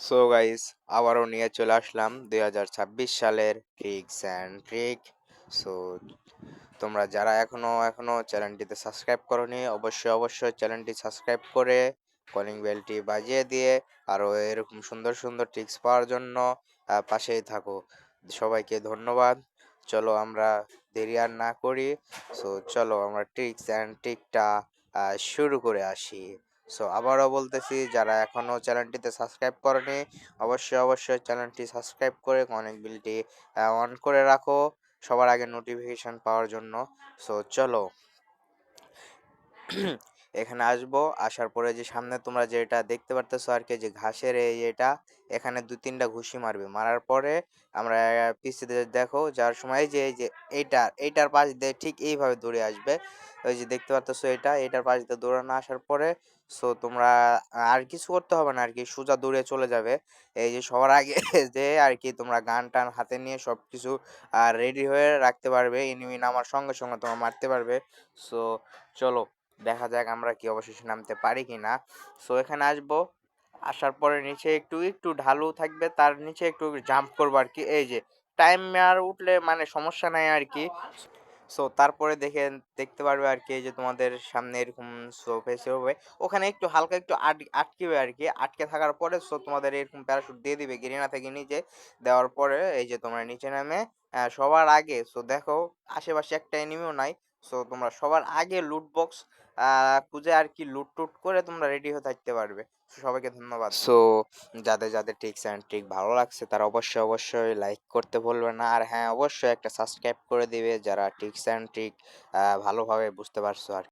So guys আবারও নিয়ে চলে আসলাম দুই হাজার ছাব্বিশ সালের ট্রিক্স অ্যান্ড ট্রিক সো তোমরা যারা এখনও এখনও চ্যানেলটিতে সাবস্ক্রাইব করনি, অবশ্যই অবশ্যই চ্যানেলটি সাবস্ক্রাইব করে কলিং বেলটি বাজিয়ে দিয়ে আরও এরকম সুন্দর সুন্দর ট্রিক্স পাওয়ার জন্য পাশেই থাকো। সবাইকে ধন্যবাদ। চলো আমরা দেরি আর না করি। সো চলো আমরা ট্রিক্স অ্যান্ড ট্রিকটা শুরু করে আসি। সো আবারও বলতেছি, যারা এখনও চ্যানেলটিতে সাবস্ক্রাইব করেনি, অবশ্যই অবশ্যই চ্যানেলটি সাবস্ক্রাইব করে অনেক বিলটি অন করে রাখো সবার আগে নোটিফিকেশন পাওয়ার জন্য। সো চলো। এখানে আসব। আসার পরে যে সামনে তোমরা যেটা দেখতে পারতেছো আর কি যে ঘাসের এই এটা, এখানে দু তিনটা ঘুষি মারবে। মারার পরে আমরা পিছিয়ে দেখো যার সময় যে যে এইটার এইটার পাশ দিয়ে ঠিক এইভাবে দৌড়ে আসবে। ওই যে দেখতে পারতেছো এটা, এটার পাশ দিয়ে দৌড়ানো আসার পরে সো তোমরা আর কিছু করতে হবে না আর কি সোজা দৌড়ে চলে যাবে। এই যে সবার আগে যে আর কি তোমরা গান টান হাতে নিয়ে সব কিছু রেডি হয়ে রাখতে পারবে। এনিমি নামার সঙ্গে সঙ্গে তোমরা মারতে পারবে। সো চলো। দেখা যাক আমরা কি অবশেষে নামতে পারি কি না সো এখানে আসব। আসার পরে নিচে একটু একটু ঢালু থাকবে, তার নিচে একটু জাম্প করব আর কি। এই যে টাইম আর উঠলে মানে সমস্যা নাই আর কি। সো তারপরে দেখে, দেখতে পারবে আর কি যে তোমাদের সামনে এরকম শো ফেসে হবে ওখানে একটু হালকা একটু আট- আটকেবে আর কি। আটকে থাকার পরে সো তোমাদের এরকম প্যারাশুট দিয়ে দিবে গিরিনা থেকে নিচে। দেওয়ার পরে, এই যে তোমরা নিচে নামে সবার আগে সো দেখো, আশেপাশে একটা এনিমিও নাই। সো তোমরা সবার আগে লুট বক্স খুঁজে আর কি লুট টুট করে তোমরা রেডি হয়ে থাকতে পারবে। সবাইকে ধন্যবাদ। সো যাদের যাদের ট্রিক্স অ্যান্ড ট্রিক ভালো লাগছে, তারা অবশ্যই অবশ্যই লাইক করতে ভুলবে না। আর হ্যাঁ অবশ্যই একটা সাবস্ক্রাইব করে দিবে যারা ট্রিক্স অ্যান্ড ট্রিক ভালোভাবে বুঝতে পারছ আর